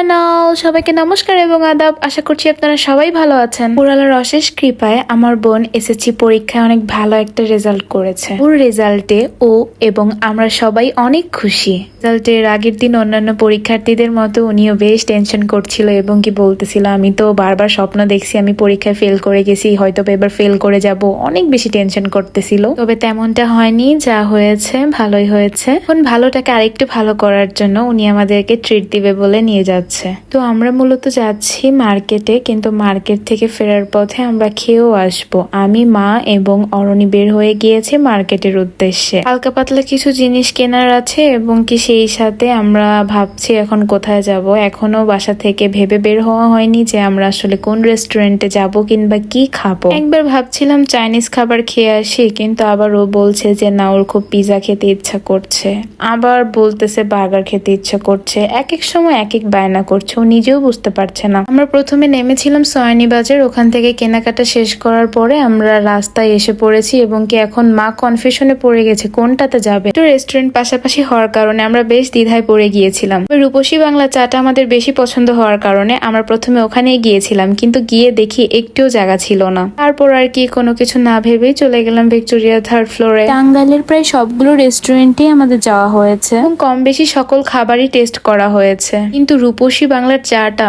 Channel সবাইকে নমস্কার এবং আদাব। আশা করছি আপনারা সবাই ভালো আছেন। পুরালার অশেষ কৃপায় আমার বোন এসএসসি পরীক্ষায় অনেক ভালো একটা রেজাল্ট করেছে। ওর রেজাল্টে ও এবং আমরা সবাই অনেক খুশি। রেজাল্টের আগের দিন অন্যান্য পরীক্ষার্থীদের মতো উনিও বেশ টেনশন করছিল এবং কি বলতেছিল, আমি তো বারবার স্বপ্ন দেখছি, আমি পরীক্ষায় ফেল করে গেছি, হয়তো এবার ফেল করে যাব। অনেক বেশি টেনশন করতেছিল। তবে তেমনটা হয়নি, যা হয়েছে ভালোই হয়েছে। এখন ভালোটাকে আরেকটু ভালো করার জন্য উনি আমাদেরকে ট্রিট দিবে বলে নিয়ে যাচ্ছে। তো আমরা মূলত যাচ্ছি মার্কেটে, কিন্তু মার্কেট থেকে ফেরার পথে আমরা খেয়েও আসব। আমি, মা এবং অরণি বের হয়ে গিয়েছে মার্কেটের উদ্দেশ্যে। হালকা পাতলা কিছু জিনিস কেনার আছে এবং কি সেই সাথে আমরা ভাবছি এখন কোথায় যাব। এখনও বাসা থেকে ভেবে বের হওয়া হয়নি যে আমরা আসলে কোন রেস্টুরেন্টে যাব কিংবা কি খাব। একবার ভাবছিলাম চাইনিজ খাবার খেয়ে আসি, কিন্তু আবার ও বলছে যে না, ওর খুব পিজা খেতে ইচ্ছা করছে। আবার বলতেছে বার্গার খেতে ইচ্ছা করছে। এক এক সময় এক এক বায়না করছে, ও নিজেও বুঝতে পারছে না। আমরা প্রথমে নেমেছিলাম সয়ানি বাজার, ওখান থেকে কেনাকাটা শেষ করার পরে আমরা রাস্তায় এসে পড়েছি এবং কি এখন মা কনফিউশনে পড়ে গেছে, কোনটাতে যাবে? তো রেস্টুরেন্ট পাশাপাশি হওয়ার কারণে আমরা বেশ দ্বিধায় পড়ে গিয়েছিলাম। রূপসী বাংলা চাটা আমাদের বেশি পছন্দ হওয়ার কারণে আমরা প্রথমে ওখানেই গিয়েছিলাম, কিন্তু গিয়ে দেখি একটিও জায়গা ছিল না। তারপর আর কি কোনো কিছু না ভেবেই চলে গেলাম ভিক্টোরিয়া থার্ড ফ্লোরে। টাঙ্গাইলের প্রায় সবগুলো রেস্টুরেন্টেই আমাদের যাওয়া হয়েছে কম বেশি সকল খাবারই টেস্ট করা হয়েছে। কিন্তু রূপসী বাংলার চাটা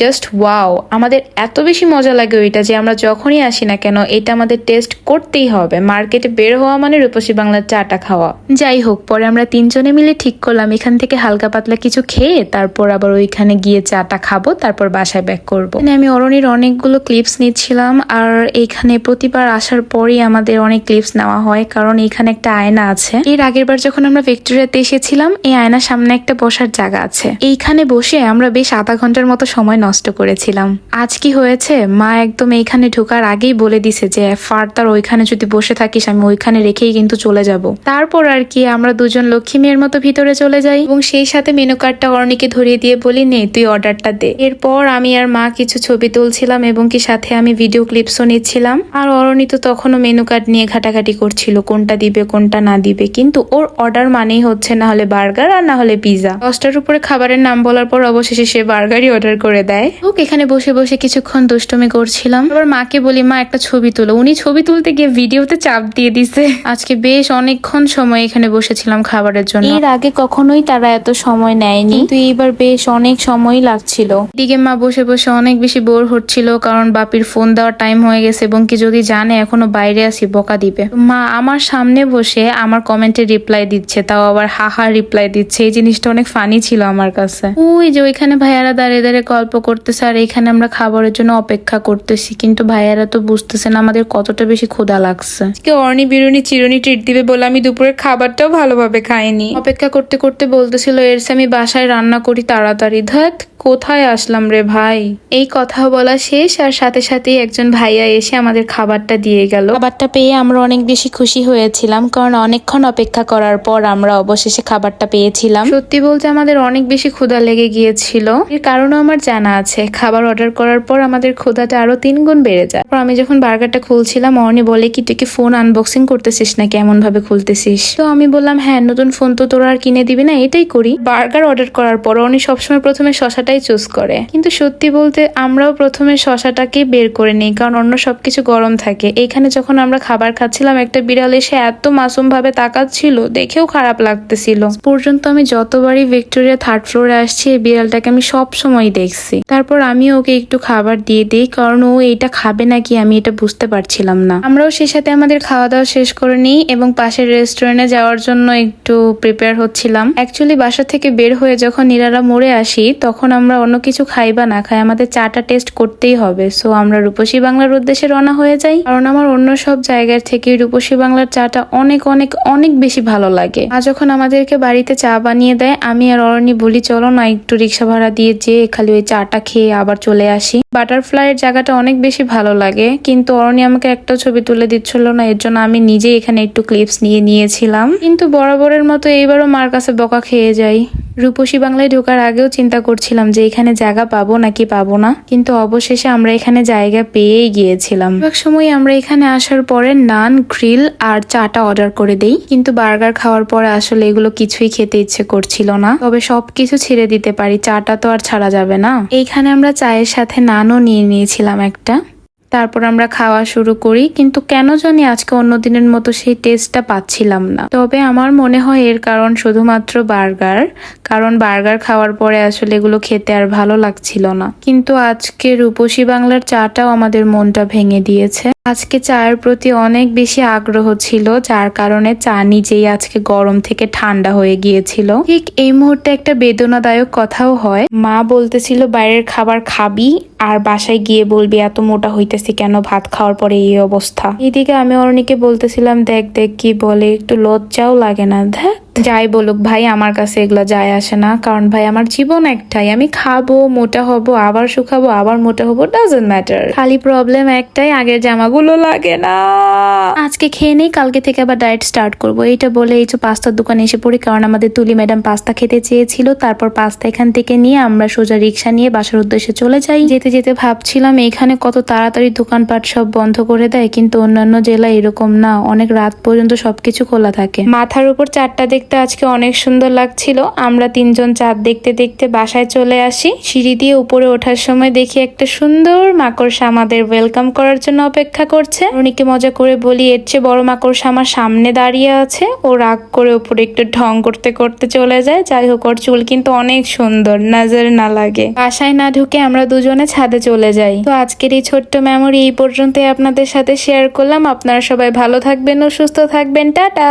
জাস্ট ওয়াও আমাদের এত বেশি মজা লাগে ওইটা যে আমরা যখনই আসি না কেন, এটা আমাদের টেস্ট করতেই হবে। মার্কেটে বের হওয়া মানে রূপসী বাংলার চাটা খাওয়া। যাই হোক, পরে আমরা তিনজনে মিলে ঠিক করলাম, এখান থেকে হালকা পাতলা কিছু খেয়ে তারপর আবার ওইখানে গিয়ে চাটা খাব, তারপর বাসায় ব্যাক করব। এখানে আমি অরণির অনেকগুলো ক্লিপস নিচ্ছিলাম, আর এইখানে প্রতিবার আসার পরই আমাদের অনেক ক্লিপস নেওয়া হয়, কারণ এখানে একটা আয়না আছে। এর আগের বার যখন আমরা ভিক্টোরিয়াতে এসেছিলাম, এই আয়নার সামনে একটা বসার জায়গা আছে। এইখানে বসে আমরা বেশ আধা ঘণ্টার মতো সময় নষ্ট করেছিলাম। আজ কি হয়েছে? মা একদম এইখানে ঢোকার আগেই বলে দিছে যে, ফার্দার, ওইখানে যদি বসে থাকিস, আমি ওইখানে রেখেই কিন্তু চলে যাব। তারপর আর কি আমরা দুজন লক্ষ্মী মেয়ের মতো ভিতরে চলে যাই এবং সেই সাথে মেনু কার্ডটা অর্ণিকে ধরিয়ে দিয়ে বলি, নে, তুই অর্ডারটা দে। এরপর আমি আর মা কিছু ছবি তুলছিলাম এবং কি সাথে আমি ভিডিও ক্লিপসও নিচ্ছিলাম। আর অরণি তো তখনও মেনু কার্ড নিয়ে ঘাটাঘাটি করছিল, কোনটা দিবে, কোনটা না দিবে। কিন্তু ওর অর্ডার মানেই হচ্ছে না হলে বার্গার আর না হলে পিজা। দশটার উপরে খাবারের নাম বলার পর অবশেষে সে বার্গারই অর্ডার করে দেয়। ওকে এখানে বসে বসে কিছুক্ষণ দুষ্টমি করছিলাম। আবার মাকে বলি মা একটা ছবি তুলো। উনি ছবি তুলতে গিয়ে ভিডিওতে চাপ দিয়ে দিছে। আজকে বেশ অনেকক্ষণ সময় এখানে বসেছিলাম খাবারের জন্য। এর আগে কখনোই তারা এত সময় নেয়নি। কিন্তু এইবার বেশ অনেক সময় লাগছিল। দিকে মা বসে বসে অনেক বেশি বোর হচ্ছিল কারণ বাপির ফোন দেওয়ার টাইম হয়ে গেছে এবং কি যদি জানে এখনও বাইরে আসি বকা দিবে। মা আমার সামনে বসে আমার কমেন্টে রিপ্লাই দিচ্ছে তাও আবার হাহা রিপ্লাই দিচ্ছে। এই জিনিসটা অনেক ফানি ছিল আমার কাছে। ওই যে ওইখানে ভাইয়ারা দাঁড়িয়ে দাঁড়িয়ে গল্প করতেছে আর এখানে আমরা খাবারের জন্য অপেক্ষা করতেছি। কিন্তু ভাইয়ারা তো বুঝতেছে না আমাদের কতটা বেশি ক্ষুধা লাগছে। আজকে অর্ণি বিরুনি চিরুনি ট্রিট দিবে বলে আমি দুপুরের খাবারটাও ভালোভাবে খাইনি। অপেক্ষা করতে করতে বলতেছিল এরসে আমি বাসায় রান্না করি তাড়াতাড়ি। ধ্যাত কোথায় আসলাম রে ভাই? এই কথা বলা শেষ আর সাথে সাথেই একজন ভাইয়া এসে আমাদের খাবারটা দিয়ে গেল। খাবারটা পেয়ে আমরা অনেক বেশি খুশি হয়েছিলাম কারণ অনেকক্ষণ অপেক্ষা করার পর আমরা অবশেষে খাবারটা পেয়েছিলাম। সত্যি বলতে আমাদের অনেক বেশি ক্ষুধা লেগে গিয়েছিল। এর কারণও আমার জানা আছে। খাবার অর্ডার করার পর আমাদের ক্ষুধাটা আরও তিন গুণ বেড়ে যায়। আমি যখন বার্গারটা খুলছিলাম অর্নি বলে, কি, তুই কি ফোন আনবক্সিং করতেছিস না কেমন ভাবে খুলতেছিস? তো আমি বললাম হ্যাঁ নতুন ফোন তো তোরা আর কিনে দিবি না, এটাই করি। বার্গার অর্ডার করার পর অর্নি সবসময় প্রথমে শশাটাই চুজ করে। কিন্তু সত্যি বলতে আমরাও প্রথমে শশাটাকে বের করে নিই, কারণ অন্য সবকিছু গরম থাকে। এখানে যখন আমরা খাবার খাচ্ছিলাম, একটা বিড়াল এসে এত মাসুম ভাবে তাকাচ্ছিল, দেখেও খারাপ লাগতেছিল। পর্যন্ত আমি যতবারই ভিক্টোরিয়া থার্ড ফ্লোরে আসছি এই বিড়ালটাকে আমি সব সময় দেখছি। তারপর আমি ওকে একটু খাবার দিয়ে দিই, কারণ ও এইটা খাবে নাকি আমি এটা বুঝতে পারছিলাম না। আমরাও সেই সাথে আমাদের খাওয়া দাওয়া শেষ করে নিই এবং পাশের রেস্টুরেন্টে যাওয়ার জন্য একটু প্রিপেয়ার হচ্ছিলাম। অ্যাকচুয়ালি বাসা থেকে বের হয়ে যখন নিরারা মোড়ে আসি, তখন আমরা অন্য কিছু খাই বা না খাই, আমাদের চাটা টেস্ট করতেই হবে। সো আমরা রূপসী বাংলার উদ্দেশ্যে রওনা হয়ে যাই। কারণ আমার অন্য সব জায়গার থেকে রূপসী বাংলার চাটা অনেক অনেক অনেক বেশি ভালো লাগে। আর যখন আমাদেরকে বাড়িতে চা বানিয়ে দেয়, আমি আর অরণি বলি, চলো না একটু রিক্সা ভাড়া দিয়ে যে খালি ওই চাটা খেয়ে আবার চলে আসি। বাটারফ্লাইয়ের জায়গাটা অনেক বেশি ভালো লাগে, কিন্তু অরণি আমাকে একটাও ছবি তুলে দিচ্ছিল না, এর জন্য আমি নিজেই এখানে একটু ক্লিপস নিয়ে নিয়েছিলাম। কিন্তু বরাবরের মতো এইবারও মার কাছে বকা খেয়ে যাই। রূপসী বাংলায় ঢোকার আগেও চিন্তা করছিলাম যে এখানে জায়গা পাবো নাকি পাবো না, কিন্তু অবশেষে আমরা এখানে জায়গা পেয়েই গিয়েছিলাম। এক সময় আমরা এখানে আসার পরে নান, গ্রিল আর চাটা অর্ডার করে দেই, কিন্তু বার্গার খাওয়ার পরে আসলে এগুলো কিছুই খেতে ইচ্ছে করছিল না। তবে সবকিছু ছেড়ে দিতে পারি, চাটা তো আর ছাড়া যাবে না। এইখানে আমরা চায়ের সাথে নানও নিয়ে নিয়েছিলাম একটা। তারপর আমরা খাওয়া শুরু করি, কিন্তু কেন জানি আজকে অন্য দিনের মতো সেই টেস্টটা পাচ্ছিলাম না। তবে আমার মনে হয় এর কারণ শুধুমাত্র বার্গার কারণ বার্গার খাওয়ার পরে আসলে এগুলো খেতে আর ভালো লাগছিল না। কিন্তু আজকে রূপসী বাংলার চাটাও আমাদের মনটা ভেঙে দিয়েছে। আজকে চায়ের প্রতি অনেক বেশি আগ্রহ ছিল, যার কারণে চা নিজেই আজকে গরম থেকে ঠান্ডা হয়ে গিয়েছিল। ঠিক এই মুহূর্তে একটা বেদনাদায়ক কথাও হয়। মা বলতেছিল, বাইরের খাবার খাবি আর বাসায় গিয়ে বলবি, এত মোটা হইতেছি কেন? ভাত খাওয়ার পরে এই অবস্থা। এদিকে আমি অরণিকে বলতেছিলাম, দেখ দেখ কি বলে, একটু লজ্জাও লাগে না। দেখ যাই বলুক ভাই আমার কাছে এগুলো যায় আসে না। কারণ ভাই আমার জীবন একটাই। আমি খাব মোটা হব আবার শুকাবো আবার মোটা হব ডাজেন্ট ম্যাটার খালি প্রবলেম একটাই আগের জামাগুলো লাগে না। আজকে খেয়ে নেই কালকে থেকে আবার ডায়েট স্টার্ট করব। এইটা বলে এই যে পাস্তার দোকানে এসে পড়ি কারণ আমাদের তুলি ম্যাডাম পাস্তা খেতে চেয়েছিল। তারপর পাস্তা এখান থেকে নিয়ে আমরা সোজা রিক্সা নিয়ে বাসার উদ্দেশ্যে চলে যাই। যেতে যেতে ভাবছিলাম এখানে কত তাড়াতাড়ি দোকানপাট সব বন্ধ করে দেয় কিন্তু অন্যান্য জেলায় এরকম না। অনেক রাত পর্যন্ত সবকিছু খোলা থাকে। মাথার উপর চারটা দেখতে আজকে অনেক সুন্দর লাগছিল। আমরা তিনজন চাঁদ দেখতে দেখতে বাসায় চলে আসি। সিঁড়ি দিয়ে উপরে ওঠার সময় দেখি একটা সুন্দর মাকড়সা আমাদের ওয়েলকাম করার জন্য অপেক্ষা করছে। রনিকে মজা করে বলি, এর চেয়ে বড় মাকড়সা আমার সামনে দাঁড়িয়ে আছে। ও রাগ করে উপরে একটু ঢং করতে করতে চলে যায়। যাই হোক, ওর চুল কিন্তু অনেক সুন্দর, নজর না লাগে। বাসায় না ঢুকে আমরা দুজনে ছাদে চলে যাই। তো আজকের এই ছোট্ট মেমোরি এই পর্যন্তই আপনাদের সাথে শেয়ার করলাম। আপনারা সবাই ভালো থাকবেন ও সুস্থ থাকবেন। টাটা!